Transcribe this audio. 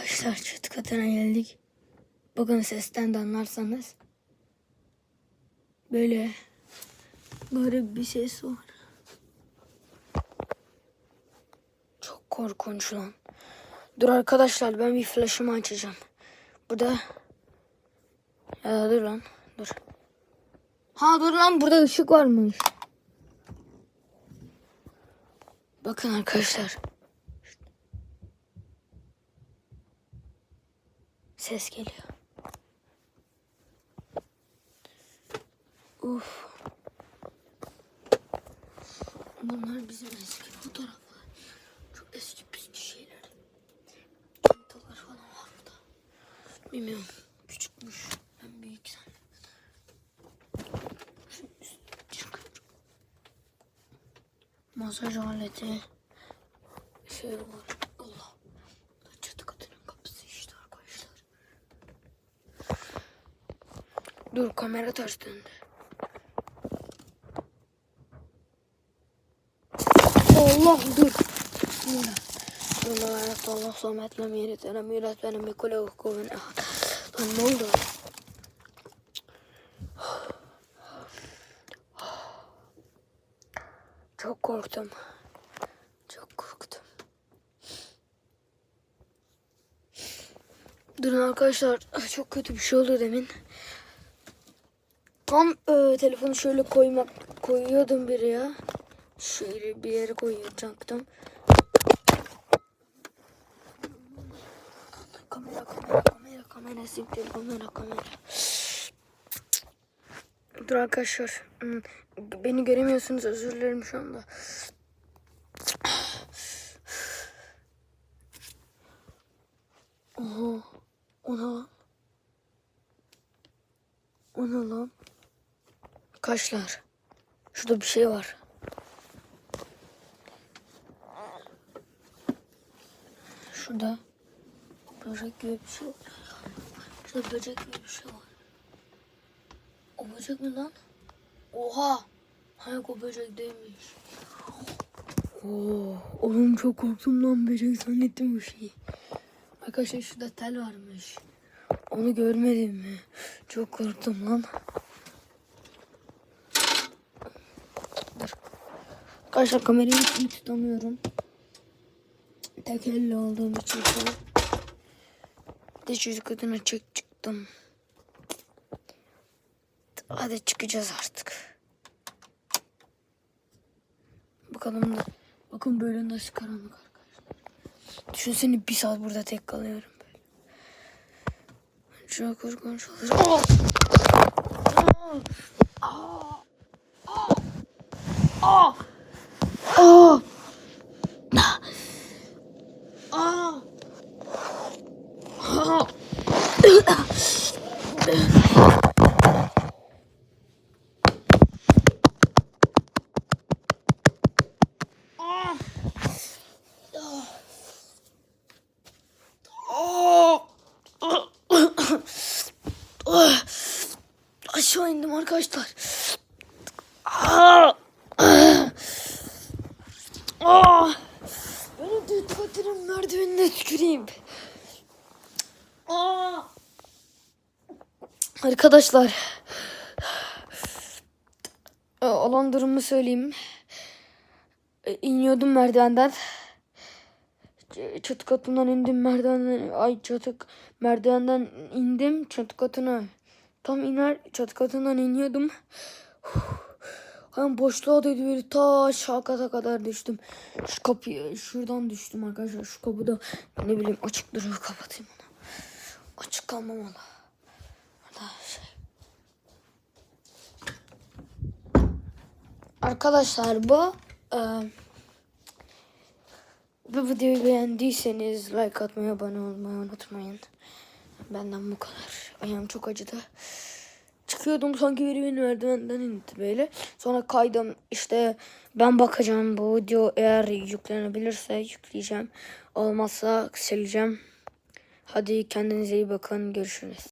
Arkadaşlar çatı katına geldik. Bakın sesten de anlarsanız. Böyle garip bir ses var. Çok korkunç lan. Dur arkadaşlar ben bir flaşımı açacağım. Burada ya dur lan dur. Ha dur lan burada ışık varmış. Bakın arkadaşlar. Ses geliyor. Uf. Bunlar bizim eski fotoğraflar. Çok eski püskü şeyler. Çantalar falan var burada. Bilmiyorum. Küçükmüş. Ben büyük çıkıyorum. Masaj aleti. Şey var. Allah. Bu da çatı katının kapısı işte arkadaşlar. Dur kamera ters döndü. Allah dur. Bismillah. Allah Allah somet lem yerit lem yurat benim bir kule hukukun. Lan ne oldu? Çok korktum. Çok korktum. Durun arkadaşlar çok kötü bir şey oldu demin. Tam e, telefonu şöyle koymak koyuyordum bir ya. Şöyle bir yere koyacaktım. Kamera kamera kamera kamera siktir kamera kamera. Dur arkadaşlar. Hmm, Beni göremiyorsunuz özür dilerim şu anda. Oha. O ne lan? Kaşlar. Şurada bir şey var. Şurada böcek gibi bir şey var. Şurada böcek gibi bir şey var. O böcek mi lan? Oha! Hayır o böcek değilmiş. Oo, oğlum çok korktum lan böcek zannettim bu şeyi. Arkadaşlar şurada tel varmış. Onu görmedim mi? Çok korktum lan. Arkadaşlar kamerayı hiç tutamıyorum. Tek elle olduğum için. Bir de çocuk adına çek çıktım. Hadi çıkacağız artık. Bakalım da. Bakın böyle nasıl karanlık arkadaşlar. Düşünsene bir saat burada tek kalıyorum böyle. Çok korkunç olur. Oh! Oh! Oh! Oh! Oh! Ah! Ah! Ah! Aşağı indim arkadaşlar. Ah! Ah! Benim dikkatlerim merdivenine tüküreyim. Aa! Arkadaşlar. e, Olan durumu söyleyeyim. E, İniyordum merdivenden. Çatı katından indim merdivenden. Ay çatı merdivenden indim çatı katına. Tam iner çatı katından iniyordum. Hani boşluğa dedi böyle ta aşağı kadar düştüm. Şu kapıyı şuradan düştüm arkadaşlar. Şu kapıda ne bileyim açık duruyor kapatayım onu. Açık kalmamalı. Şey. Arkadaşlar bu eee, bu videoyu beğendiyseniz like atmayı, abone olmayı unutmayın. Benden bu kadar. Ayağım çok acıdı. Çıkıyordum sanki biri beni merdivenden indi böyle. Sonra kaydım işte ben bakacağım bu video eğer yüklenebilirse yükleyeceğim. Olmazsa sileceğim. Hadi kendinize iyi bakın görüşürüz.